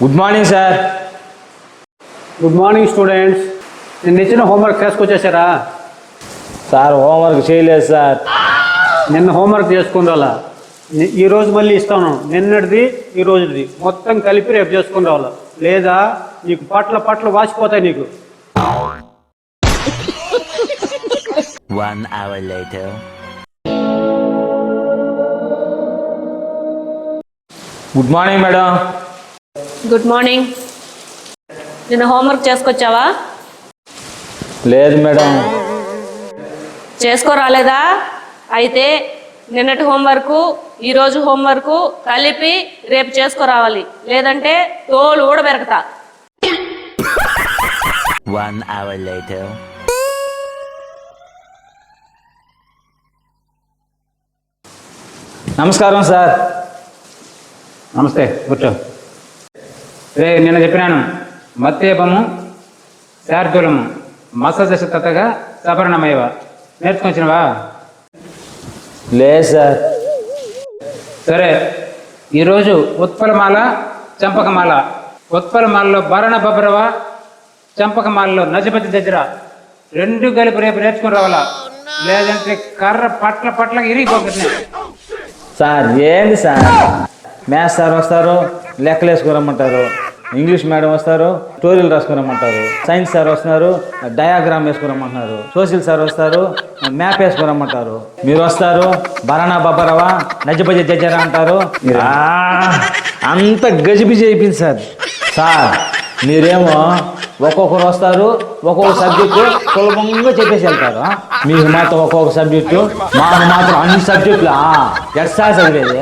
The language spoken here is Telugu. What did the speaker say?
Good morning sir good morning students నిన్న ఇచ్చిన హోంవర్క్ చేసుకొచ్చేసారా? సార్ హోంవర్క్ చేయలేదు సార్ నిన్న హోంవర్క్ చేసుకుని ఈ రోజు మళ్ళీ ఇస్తాను. నిన్నటిది ఈ రోజుది. మొత్తం కలిపి రేపు చేసుకుని రావాలా లేదా నీకు పట్ల పట్ల వాసిపోతాయి నీకు. One hour later. Good morning madam good morning నిన్న హోంవర్క్ చేసుకొచ్చావా? లేదు మేడం చేసుకోరాలేదా? అయితే నిన్నటి హోంవర్క్ ఈరోజు హోంవర్క్ కలిపి రేపు చేసుకోరావాలి. లేదంటే తోలు కూడా పెరగతా One hour later. నమస్కారం సార్. నమస్తే కూర్చో. రే నిన్న చెప్పినాను. మత్తేపము శార్దూలము మసదశ తతగా నేర్చుకొచ్చినవా? లేదు సార్. సరే ఈరోజు ఉత్పలమాల చంపకమాల. ఉత్పలమాలలో భరణ బబరవ చంపకమాలలో నజపతి దజర రెండు కలిపి రేపు నేర్చుకుని రావాలా? లేదంటే కర్ర పట్ల పట్ల ఇరిగిపోతుంది సార్ ఏంది సార్? మ్యాథ్స్ సార్ వస్తారు లెక్కలు వేసుకురమ్మంటారు ఇంగ్లీష్ మేడం వస్తారు స్టోరీలు రాసుకురమ్మంటారు సైన్స్ సార్ వస్తున్నారు డయాగ్రామ్ వేసుకురమ్మంటున్నారు సోషల్ సార్ వస్తారు మ్యాప్ వేసుకురమ్మంటారు మీరు వస్తారు బరానా బబ్బరవా నజ్జపజ జజరా అంటారు. అంత గజిబిజి అయిపోయింది సార్. సార్ మీరేమో ఒక్కొక్కరు వస్తారు ఒక్కొక్క సబ్జెక్టు సులభంగా చెప్పేసి వెళ్తారు. మీకు మాత్రం ఒక్కొక్క సబ్జెక్టు మాకు మాత్రం అన్ని సబ్జెక్టులు ఎట్లా చదివేది.